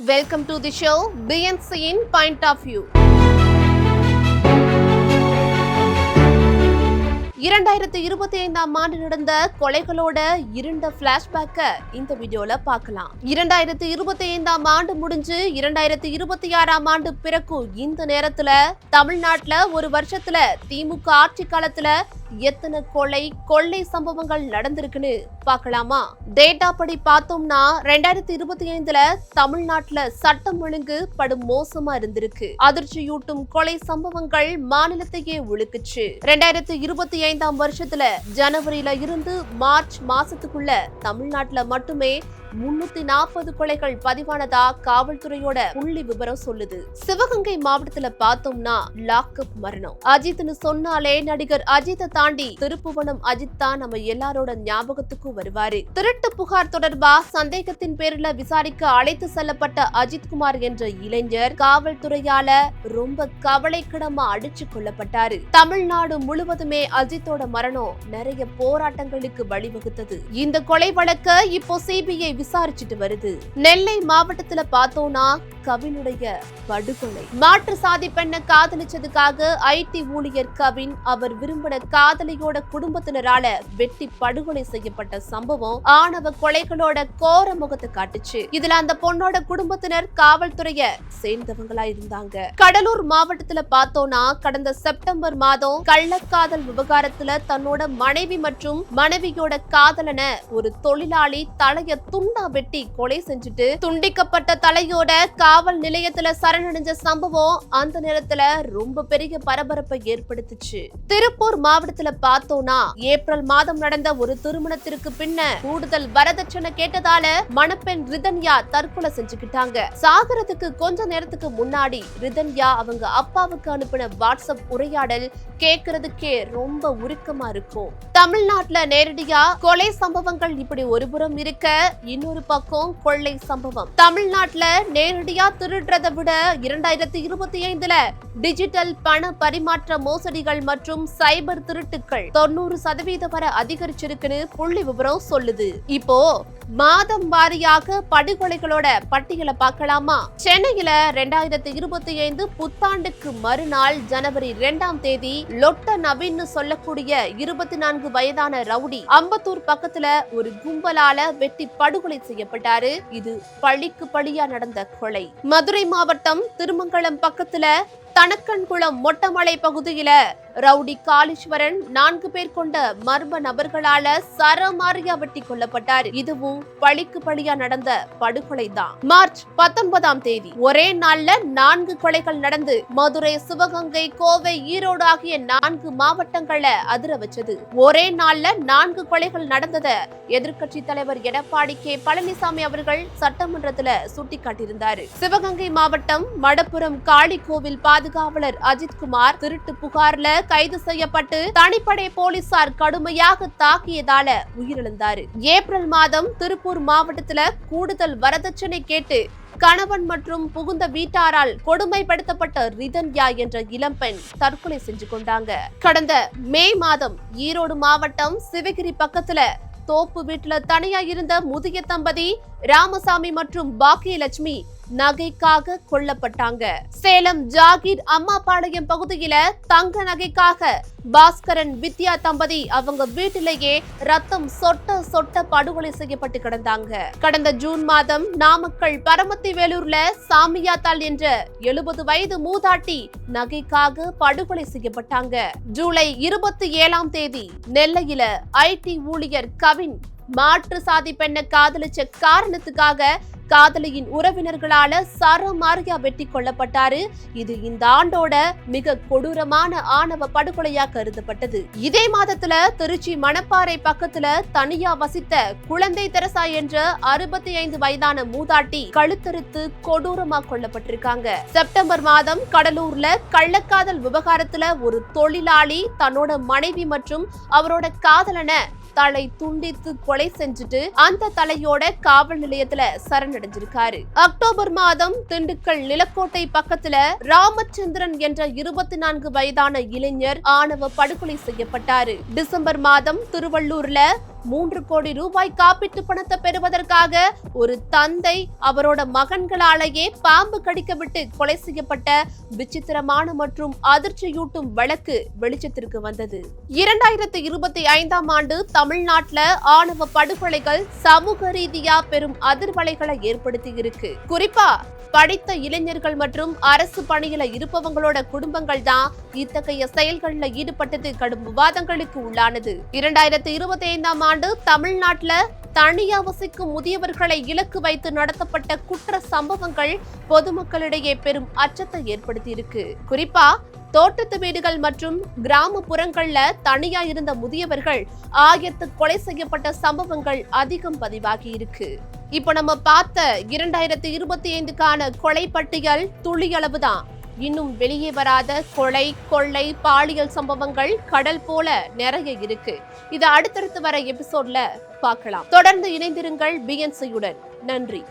Welcome to the show பிஎன்சியின் point of view இரண்டாயிரத்தி இருபத்தி ஐந்தாம் ஆண்டு நடந்த கொலைகளோட இருண்ட பிளாஷ்பேக்க இந்த வீடியோல பார்க்கலாம். இரண்டாயிரத்தி இருபத்தி ஐந்தாம் ஆண்டு முடிஞ்சு இரண்டாயிரத்தி இருபத்தி ஆறாம் ஆண்டு பிறக்கும் இந்த நேரத்துல தமிழ்நாட்டுல ஒரு வருஷத்துல திமுக ஆட்சி காலத்துல எத்தனை கொலை கொள்ளை சம்பவங்கள் நடந்திருக்குன்னு பார்க்கலாமா? டேட்டா படி பார்த்தோம்னா ரெண்டாயிரத்தி இருபத்தி ஐந்துல தமிழ்நாட்டுல சட்டம் ஒழுங்கு படும் மோசமா இருந்திருக்கு. அதிர்ச்சியூட்டும் கொலை சம்பவங்கள் மாநிலத்தையே ஒழுக்குச்சு. ரெண்டாயிரத்தி இருபத்தி ஐந்தாம் வருஷத்துல ஜனவரியில இருந்து மார்ச் மாசத்துக்குள்ள தமிழ்நாட்டுல மட்டுமே முன்னூத்தி நாற்பது கொலைகள் பதிவானதா காவல்துறையோட புள்ளி விவரம் சொல்லுது. சிவகங்கை மாவட்டத்துல பார்த்தோம்னா லாக்அப் மரணம். அஜித்னு சொன்னாலே நடிகர் அஜித் தாண்டி திருப்புவனம் அஜித் தான் நம்ம எல்லாரோட ஞாபகத்துக்கும் வருவாரு. திருட்டு புகார் தொடர்பா சந்தேகத்தின் பேரில் விசாரிக்க அழைத்து செல்லப்பட்ட அஜித்குமார் என்ற இளைஞர் காவல்துறையால ரொம்ப கவலைக்கிடமா அடிச்சு கொள்ளப்பட்டாரு தமிழ்நாடு முழுவதுமே அஜித்தோட மரணம் நிறைய போராட்டங்களுக்கு வழிவகுத்தது. இந்த கொலை வழக்க இப்போ சிபிஐ விசாரிச்சுட்டு வருது. நெல்லை மாவட்டத்துல பார்த்தோம்னா கவினுடைய படுகொலை. மாற்று சாதி பெண்ணை காதலிச்சதுக்காக ஐடி ஊழியர் கவின் அவர் விரும்பின காதலியோட குடும்பத்தினரால வெட்டி படுகொலை செய்யப்பட்ட சம்பவம் ஆணவ கொலைகளோட கோர முகத்தை காட்டுச்சு. இதுல அந்த பொண்ணோட குடும்பத்தினர் காவல்துறைய சேர்ந்தவங்களா இருந்தாங்க. கடலூர் மாவட்டத்துல பார்த்தோம்னா கடந்த செப்டம்பர் மாதம் கள்ளக்காதல் விவகாரத்துல தன்னோட மனைவி மற்றும் மனைவியோட காதலன ஒரு தொழிலாளி தலைய துண்டா வெட்டி கொலை செஞ்சுட்டு துண்டிக்கப்பட்ட தலையோட காவல் நிலையத்துல சரணடைஞ்ச சம்பவம் அந்த நேரத்துல ரொம்ப பெரிய பரபரப்பை ஏற்படுத்துச்சு. திருப்பூர் மாவட்டத்தில் பார்த்தோம்னா ஏப்ரல் மாதம் நடந்த ஒரு திருமணத்திற்கு பின்ன கூடுதல் வரதட்சணை கேட்டதால மணப்பெண் ரிதன்யா தற்கொலை செஞ்சுக்கிட்டாங்க. சாகரத்துக்கு கொஞ்ச நேரத்துக்கு முன்னாடி ரிதன்யா அவங்க அப்பாவுக்கு அனுப்பின வாட்ஸ்அப் உரையாடல் கேக்குறதுக்கே ரொம்ப உருக்கமா இருக்கும். தமிழ்நாட்டுல நேரடியா கொலை சம்பவங்கள் இப்படி ஒருபுறம் இருக்க இன்னொரு பக்கம் கொள்ளை சம்பவம். தமிழ்நாட்டுல நேரடியா திருடுறதை விட இரண்டாயிரத்தி இருபத்தி ஐந்துல டிஜிட்டல் பண பரிமாற்ற மோசடிகள் மற்றும் சைபர் திருட்டு திருட்டுக்கள் தொண்ணூறு சதவீதம் வரை அதிகரிச்சிருக்குன்னு புள்ளி விவரம் சொல்லுது. இப்போ மாதம் வாரியாக படுகொலைகளோட பட்டியலை பார்க்கலாமா? சென்னையில ரெண்டாயிரத்தி இருபத்தி ஐந்து புத்தாண்டுக்கு மறுநாள் ஜனவரி இரண்டாம் தேதி லொட்ட நவீன்னு சொல்லக்கூடிய இருபத்தி நான்கு வயதான ரவுடி அம்பத்தூர் பக்கத்துல ஒரு கும்பலால வெட்டி படுகொலை செய்யப்பட்டாரு. இது பழிக்கு பழியா நடந்த கொலை. மதுரை மாவட்டம் திருமங்கலம் பக்கத்துல தனக்கன்குளம் மொட்டமலை பகுதியில ரவுடி காளீஸ்வரன் நான்கு பேர் கொண்ட மர்ம நபர்களால சரமாரியா வெட்டி கொல்லப்பட்டார். இதுவும் பழிக்கு பழியா நடந்த படுகொலை தான் மார்ச் பத்தொன்பதாம் தேதி ஒரே நாள்ல நான்கு கொலைகள் நடந்து மதுரை சிவகங்கை கோவை ஈரோடு ஆகிய நான்கு மாவட்டங்களை அதிர வச்சது. ஒரே நாள்ல நான்கு கொலைகள் நடந்தத எதிர்க்கட்சி தலைவர் எடப்பாடி கே. பழனிசாமி அவர்கள் சட்டமன்றத்துல சுட்டிக்காட்டியிருந்தாரு. சிவகங்கை மாவட்டம் மடப்புரம் காளி கோவில் பாதுகாவலர் அஜித்குமார் திருட்டு புகார்ல கைது செய்யப்பட்டு தனிப்படை போலீசார் கடுமையாக தாக்கியதால உயிரிழந்தாரு. ஏப்ரல் மாதம் திருப்பூர் மாவட்டத்துல கூடுதல் வரதட்சணை கேட்டு கணவன் மற்றும் புகுந்த வீட்டாரால் கொடுமைப்படுத்தப்பட்ட ரிதன்யா என்ற இளம்பெண் தற்கொலை செஞ்சு கொண்டாங்க. கடந்த மே மாதம் ஈரோடு மாவட்டம் சிவகிரி பக்கத்துல தோப்பு வீட்டுல தனியா இருந்த முதிய தம்பதி ராமசாமி மற்றும் பாக்கியலட்சுமி நகைக்காக கொல்லப்பட்டாங்க. சேலம் ஜாகீர் அம்மாபாளையம் பகுதியில தங்க நகைக்காக பாஸ்கரன் வித்யா தம்பதி அவங்க வீட்டிலேயே ரத்தம் சொட்ட சொட்ட படுகொலை செய்யப்பட்டு கிடந்தாங்க. கடந்த ஜூன் மாதம் நாமக்கல் பரமத்தி வேலூர்ல சாமியாத்தாள் என்ற எழுபது வயது மூதாட்டி நகைக்காக படுகொலை செய்யப்பட்டாங்க. ஜூலை இருபத்தி ஏழாம் தேதி நெல்லையில ஐடி ஊழியர் கவின் மாற்று சாதி பெண்ணை காதலிச்ச காரணத்துக்காக காதலியின் உறவினர்களால சரமாரியா வெட்டி கொல்லப்பட்டாரு. இது இந்த ஆண்டோட மிக கொடூரமான ஆணவ படுகொலையா கருதப்பட்டது. இதே மாதத்துல திருச்சி மணப்பாறை பக்கத்துல தனியா வசித்த குழந்தை தெரசா என்ற அறுபத்தி ஐந்து வயதான மூதாட்டி கழுத்தறுத்து கொடூரமா கொல்லப்பட்டிருக்காங்க. செப்டம்பர் மாதம் கடலூர்ல கள்ளக்காதல் விவகாரத்துல ஒரு தொழிலாளி தன்னோட மனைவி மற்றும் அவரோட காதலனை தலை துண்டித்து கொலை செஞ்சுட்டு அந்த தலையோட காவல் நிலையத்துல சரணடைஞ்சிருக்காரு. அக்டோபர் மாதம் திண்டுக்கல் நிலக்கோட்டை பக்கத்துல ராமச்சந்திரன் என்ற இருபத்தி நான்கு வயதான இளைஞர் ஆணவ படுகொலை செய்யப்பட்டாரு. டிசம்பர் மாதம் திருவள்ளூர்ல மூன்று கோடி ரூபாய் காப்பீட்டு பணத்தை பெறுவதற்காக ஒரு தந்தை அவரோட மகன்களாலேயே பாம்பு கடிக்க விட்டு கொலை செய்யப்பட்ட விசித்திரமான மற்றும் அதிர்ச்சியூட்டும் வழக்கு வெளிச்சத்திற்கு வந்தது. இரண்டாயிரத்தி இருபத்தி ஐந்தாம் ஆண்டு தமிழ்நாட்டில் ஆணவ படுகொலைகள் சமூக ரீதியா பெரும் அதிர்வலைகளை ஏற்படுத்தி இருக்கு. குறிப்பா படித்த இளைஞர்கள் மற்றும் அரசு பணியில இருப்பவங்களோட குடும்பங்கள் தான் இத்தகைய செயல்களில் ஈடுபட்டது கடும் விவாதங்களுக்கு உள்ளானது. இரண்டாயிரத்தி இருபத்தி ஐந்தாம் ஆண்டு தமிழ்நாட்டில் தனியா வசிக்கும் முதியவர்களை இலக்கு வைத்து நடத்தப்பட்ட குற்ற சம்பவங்கள் பொதுமக்களிடையே பெரும் அச்சத்தை ஏற்படுத்தியிருக்கு. குறிப்பா தோட்டத்து வீடுகள் மற்றும் கிராமப்புறங்கள்ல தனியா இருந்த முதியவர்கள் ஆயத்து கொலை செய்யப்பட்ட சம்பவங்கள் அதிகம் பதிவாகி இருக்கு இப்ப நம்ம பார்த்த இரண்டாயிரத்தி இருபத்தி ஐந்துக்கான கொலை பட்டியல் துளியளவு தான் இன்னும் வெளியே வராத கொலை கொள்ளை பாலியல் சம்பவங்கள் கடல் போல நிறைய இருக்கு. இது அடுத்தடுத்து வர எபிசோட்ல பார்க்கலாம். தொடர்ந்து இணைந்திருங்கள் பிஎன்சியுடன் நன்றி.